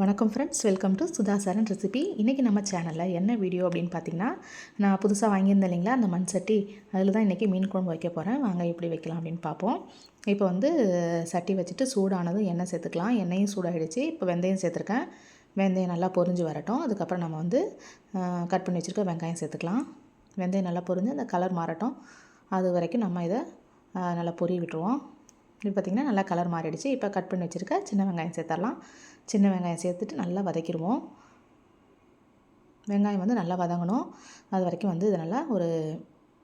வணக்கம் friends welcome to Sudha Charan recipe இன்றைக்கி நம்ம சேனலில் என்ன வீடியோ அப்படின்னு பார்த்தீங்கன்னா நான் புதுசாக வாங்கியிருந்தேன் இல்லைங்களா அந்த மண் சட்டி. அதில் தான் இன்றைக்கி மீன் குழம்பு வைக்க போகிறேன் வாங்க எப்படி வைக்கலாம் அப்படின்னு பார்ப்போம். இப்போ வந்து சட்டி வச்சுட்டு சூடானதும் எண்ணெய் சேர்த்துக்கலாம். எண்ணெயும் சூடாகிடுச்சு இப்போ வெந்தயம் சேர்த்துருக்கேன். வெந்தயம் நல்லா பொரிஞ்சு வரட்டும். அதுக்கப்புறம் நம்ம வந்து கட் பண்ணி வச்சுருக்க வெங்காயம் சேர்த்துக்கலாம். வெந்தயம் நல்லா பொரிஞ்சு அந்த கலர் மாறட்டும். அது வரைக்கும் நம்ம இதை நல்லா பொரிய விட்டுருவோம். இப்போ பார்த்திங்கன்னா நல்லா கலர் மாறிடுச்சு. இப்போ கட் பண்ணி வச்சுருக்க சின்ன வெங்காயம் சேர்த்துடலாம் சின்ன வெங்காயம் சேர்த்துட்டு நல்லா வதக்கிடுவோம். வெங்காயம் வந்து நல்லா வதங்கணும். அது வரைக்கும் வந்து இதை நல்லா ஒரு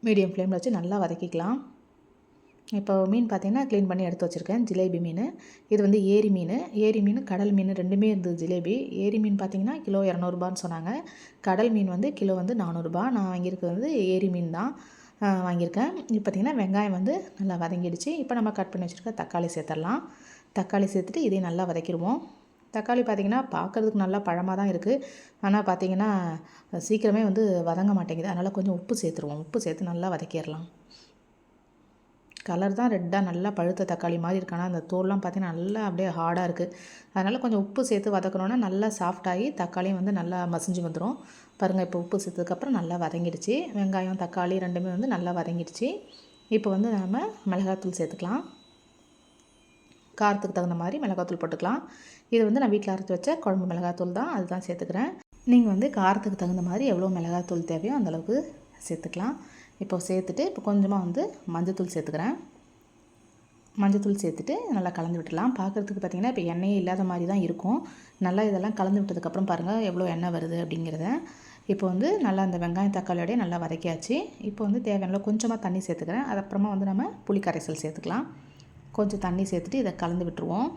மீடியம் ஃப்ளேமில் வச்சு நல்லா வதக்கிக்கலாம். இப்போ மீன் பார்த்திங்கன்னா க்ளீன் பண்ணி எடுத்து வச்சுருக்கேன். ஜிலேபி மீன். இது வந்து ஏரி மீன். ஏரி மீன் கடல் மீன் ரெண்டுமே இருந்தது ஜிலேபி. ஏரி மீன் பார்த்திங்கன்னா கிலோ இரநூறுபான்னு சொன்னாங்க. கடல் மீன் வந்து கிலோ வந்து நானூறுரூபா நான் வாங்கியிருக்கிறது வந்து ஏரி மீன் தான். வாங்கியிருக்கேன். இப்போ பார்த்திங்கன்னா வெங்காயம் வந்து நல்லா வதங்கிடுச்சு. இப்போ நம்ம கட் பண்ணி வச்சுருக்க தக்காளி சேர்த்துடலாம். தக்காளி சேர்த்துட்டு இதையும் நல்லா வதக்கிடுவோம். தக்காளி பார்த்திங்கன்னா பார்க்குறதுக்கு நல்லா பழமாக தான் இருக்குது ஆனால் பார்த்திங்கன்னா சீக்கிரமே வந்து வதங்க மாட்டேங்குது. அதனால் கொஞ்சம் உப்பு சேர்த்துருவோம். உப்பு சேர்த்து நல்லா வதக்கிடலாம். கலர் தான் ரெட்டாக நல்லா பழுத்த தக்காளி மாதிரி இருக்கானா? அந்த தோல்லாம் பார்த்திங்கன்னா நல்லா அப்படியே ஹார்டாக இருக்குது அதனால் கொஞ்சம் உப்பு சேர்த்து வதக்கணுன்னா நல்லா சாஃப்டாகி தக்காளியும் வந்து நல்லா மசிஞ்சு வந்துடும் பாருங்கள் இப்போ உப்பு சேர்த்ததுக்கப்புறம் நல்லா வதங்கிடுச்சு. வெங்காயம் தக்காளி ரெண்டுமே வந்து நல்லா வதங்கிடுச்சு. இப்போ வந்து நம்ம மிளகாத்தூள் சேர்த்துக்கலாம். காரத்துக்கு தகுந்த மாதிரி மிளகாத்தூள் போட்டுக்கலாம். இது வந்து நான் வீட்டில் அரைச்சி வச்ச குழம்பு மிளகாத்தூள் தான். அதுதான் சேர்த்துக்கிறேன். நீங்கள் வந்து காரத்துக்கு தகுந்த மாதிரி எவ்வளோ மிளகாத்தூள் தேவையோ அந்தளவுக்கு சேர்த்துக்கலாம். இப்போ சேர்த்துட்டு இப்போ கொஞ்சமாக வந்து மஞ்சத்தூள் சேர்த்துக்கிறேன். மஞ்சத்தூள் சேர்த்துட்டு நல்லா கலந்து விட்டுடலாம். பார்க்குறதுக்கு பார்த்திங்கன்னா இப்போ எண்ணெயே இல்லாத மாதிரி தான் இருக்கும். நல்லா இதெல்லாம் கலந்து விட்டதுக்கப்புறம் பாருங்கள் எவ்வளோ எண்ணெய் வருது அப்படிங்கிறத. இப்போ வந்து நல்லா அந்த வெங்காயம் தக்காளியோடய நல்லா வதக்கியாச்சு. இப்போ வந்து தேவையான கொஞ்சமாக தண்ணி சேர்த்துக்கிறேன். அதுக்கப்புறமா வந்து நம்ம புளி கரைசல் சேர்த்துக்கலாம். கொஞ்சம் தண்ணி சேர்த்துட்டு இதை கலந்து விட்டுருவோம்.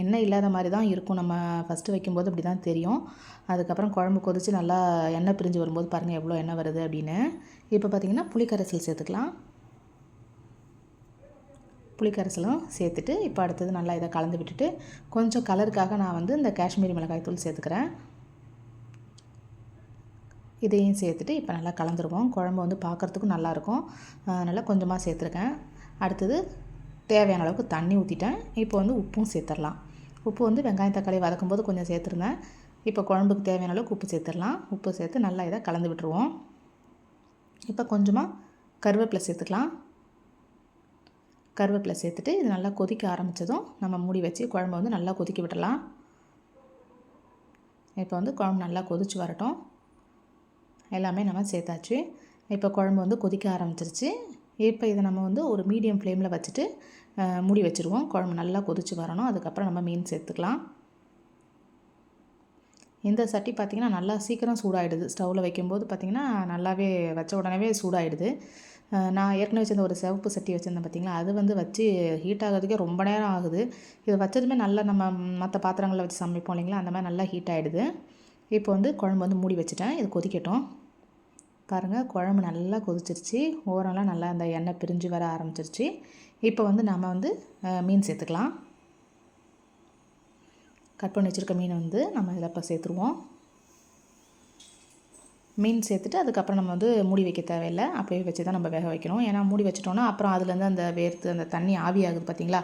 எண்ணெய் இல்லாத மாதிரி தான் இருக்கும். நம்ம ஃபஸ்ட்டு வைக்கும்போது அப்படி தான் தெரியும். அதுக்கப்புறம் குழம்பு கொதித்து நல்லா எண்ணெய் பிரிஞ்சு வரும்போது பாருங்கள் எவ்வளோ எண்ணெய் வருது அப்படின்னு. இப்போ பார்த்திங்கன்னா புளிக்கரைசல் சேர்த்துக்கலாம். புளிக்கரைசலும் சேர்த்துட்டு இப்போ அடுத்தது நல்லா இதை கலந்து விட்டுட்டு கொஞ்சம் கலருக்காக நான் வந்து இந்த காஷ்மீரி மிளகாய் தூள் சேர்த்துக்கிறேன். இதையும் சேர்த்துட்டு இப்போ நல்லா கலந்துருவோம். குழம்பு வந்து பார்க்குறதுக்கும் நல்லாயிருக்கும் அதனால் கொஞ்சமாக சேர்த்துருக்கேன். அடுத்தது தேவையான அளவுக்கு தண்ணி ஊற்றிட்டேன் இப்போ வந்து உப்பும் சேர்த்துடலாம். உப்பு வந்து வெங்காயம் தக்காளி வதக்கும் போது கொஞ்சம் சேர்த்துருந்தேன். இப்போ குழம்புக்கு தேவையான அளவுக்கு உப்பு சேர்த்துடலாம். உப்பு சேர்த்து நல்லா இதை கலந்து விட்டுருவோம். இப்போ கொஞ்சமாக கருவேப்பிலை சேர்த்துக்கலாம். கருவேப்பிலை சேர்த்துட்டு இது நல்லா கொதிக்க ஆரம்பித்ததும் நம்ம மூடி வச்சு குழம்பு வந்து நல்லா கொதிக்க விடலாம் இப்போ வந்து குழம்பு நல்லா கொதிச்சு வரட்டும். எல்லாமே நம்ம சேர்த்தாச்சு. இப்போ குழம்பு வந்து கொதிக்க ஆரம்பிச்சிருச்சு. இப்போ இதை நம்ம வந்து ஒரு மீடியம் ஃப்ளேமில் வச்சுட்டு மூடி வச்சுருவோம். குழம்பு நல்லா கொதித்து வரணும். அதுக்கப்புறம் நம்ம மீன் சேர்த்துக்கலாம். இந்த சட்டி பார்த்திங்கன்னா நல்லா சீக்கிரம் சூடாகிடுது ஸ்டவ்வில் வைக்கும்போது பார்த்திங்கன்னா நல்லாவே வச்ச உடனே சூடாகிடுது நான் ஏற்கனவே வச்சிருந்த ஒரு சிவப்பு சட்டி வச்சுருந்தேன் பார்த்திங்களா அது வந்து வச்சு ஹீட் ஆகிறதுக்கே ரொம்ப நேரம் ஆகுது. இது வச்சதுமே நல்லா நம்ம மற்ற பாத்திரங்களில் வச்சு சமைப்போம் இல்லைங்களா? அந்த மாதிரி நல்லா ஹீட் ஆகிடுது இப்போ வந்து குழம்பு வந்து மூடி வச்சுட்டேன். இது கொதிக்கட்டும். பாருங்கள் குழம்பு நல்லா கொதிச்சிருச்சு. ஓரெல்லாம் நல்லா அந்த எண்ணெய் பிரிஞ்சு வர ஆரம்பிச்சிருச்சு. இப்போ வந்து நம்ம வந்து மீன் சேர்த்துக்கலாம். கட் பண்ணி வச்சுருக்க மீனை வந்து நம்ம இதில் இப்போ சேர்த்துருவோம். மீன் சேர்த்துட்டு அதுக்கப்புறம் நம்ம வந்து மூடி வைக்க தேவையில்லை. அப்படியே வச்சு தான் நம்ம வேக வைக்கணும். ஏன்னா மூடி வச்சிட்டோன்னா அப்புறம் அதுலேருந்து அந்த வேர்த்து அந்த தண்ணி ஆவியாகுது பார்த்திங்களா?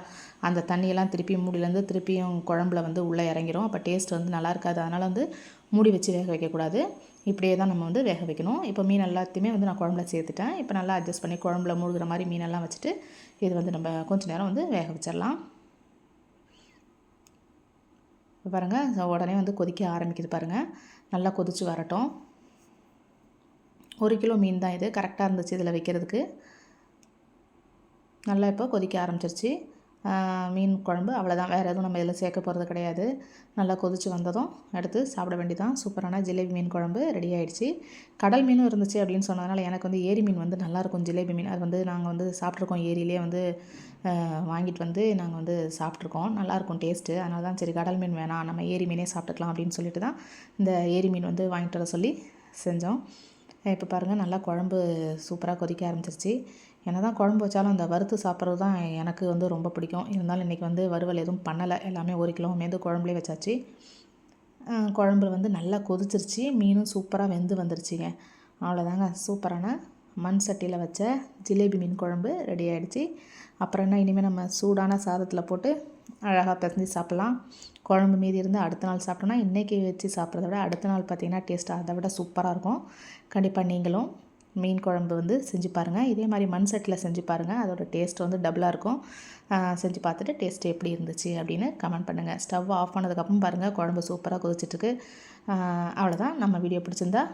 அந்த தண்ணியெல்லாம் திருப்பி மூடிலேருந்து திருப்பியும் குழம்புல வந்து உள்ளே இறங்கிரும். அப்போ டேஸ்ட் வந்து நல்லா இருக்காது. அதனால் வந்து மூடி வச்சு வேக வைக்கக்கூடாது. இப்படியே தான் நம்ம வந்து வேக வைக்கணும். இப்போ மீன் எல்லாத்தையுமே வந்து நான் குழம்புல சேர்த்துட்டேன். இப்போ நல்லா அட்ஜஸ்ட் பண்ணி குழம்புல மூழ்கிற மாதிரி மீனெல்லாம் வச்சுட்டு இது வந்து நம்ம கொஞ்சம் நேரம் வந்து வேக வச்சிடலாம். பாருங்கள் உடனே வந்து கொதிக்க ஆரம்பிக்குது பாருங்கள் நல்லா கொதித்து வரட்டும். ஒரு கிலோ மீன் தான் இது. கரெக்டாக இருந்துச்சு இதில் வைக்கிறதுக்கு. நல்லா இப்போ கொதிக்க ஆரம்பிச்சிருச்சு. மீன் குழம்பு அவ்வளோதான் வேறு எதுவும் நம்ம இதில் சேர்க்க போகிறது கிடையாது. நல்லா கொதித்து வந்ததும் எடுத்து சாப்பிட வேண்டியதான் சூப்பரான ஜிலேபி மீன் குழம்பு ரெடி ஆகிடுச்சு கடல் மீனும் இருந்துச்சு அப்படின்னு சொன்னதுனால எனக்கு வந்து ஏரி மீன் வந்து நல்லாயிருக்கும் ஜிலேபி மீன் அது வந்து நாங்கள் வந்து சாப்பிட்ருக்கோம் ஏரியிலே வந்து வாங்கிட்டு வந்து நாங்கள் வந்து சாப்பிட்ருக்கோம் நல்லாயிருக்கும் டேஸ்ட்டு அதனால தான் சரி கடல் மீன் வேணாம். நம்ம ஏரி மீனே சாப்பிட்டுக்கலாம் அப்படின்னு சொல்லிட்டு தான் இந்த ஏரி மீன் வந்து வாங்கிட்டு வர சொல்லி செஞ்சோம். இப்போ பாருங்கள் நல்லா குழம்பு சூப்பராக கொதிக்க ஆரம்பிச்சிருச்சு. என்ன தான் குழம்பு வச்சாலும் அந்த வறுத்து சாப்பிட்றது தான் எனக்கு வந்து ரொம்ப பிடிக்கும். இருந்தாலும் இன்றைக்கி வந்து வறுவல் எதுவும் பண்ணலை. எல்லாமே ஒரு கிலோ மேந்து குழம்புலேயே வச்சாச்சு. குழம்பு வந்து நல்லா கொதிச்சிருச்சு. மீனும் சூப்பராக வெந்து வந்துருச்சுங்க. அவ்வளோதாங்க சூப்பரான மண் சட்டியில் வச்ச ஜிலேபி மீன் குழம்பு ரெடி ஆகிடுச்சு அப்புறம் என்ன இனிமேல் நம்ம சூடான சாதத்தில் போட்டு அழகாக பிசைஞ்சு சாப்பிட்லாம். குழம்பு மீதி இருந்து அடுத்த நாள் சாப்பிட்டோன்னா இன்றைக்கி வச்சு சாப்பிட்றத விட அடுத்த நாள் பார்த்திங்கன்னா டேஸ்ட் அதை விட சூப்பராக இருக்கும். கண்டிப்பாக நீங்களும் மீன் குழம்பு வந்து செஞ்சு பாருங்கள் இதே மாதிரி மண் சட்டியில் செஞ்சு பாருங்கள் அதோடய டேஸ்ட் வந்து டபுளாக இருக்கும். செஞ்சு பார்த்துட்டு டேஸ்ட் எப்படி இருந்துச்சு அப்படின்னு கமெண்ட் பண்ணுங்கள் ஸ்டவ் ஆஃப் பண்ணதுக்கப்புறம் பாருங்கள் குழம்பு சூப்பராக கொதிச்சிட்ருக்கு அவ்வளோதான் நம்ம வீடியோ பிடிச்சிருந்தா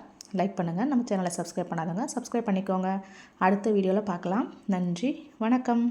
லைக் பண்ணுங்கள் நம்ம சேனலை சப்ஸ்கிரைப் பண்ணாதவங்க சப்ஸ்கிரைப் பண்ணிக்கோங்க. அடுத்த வீடியோவில் பார்க்கலாம். நன்றி. வணக்கம்.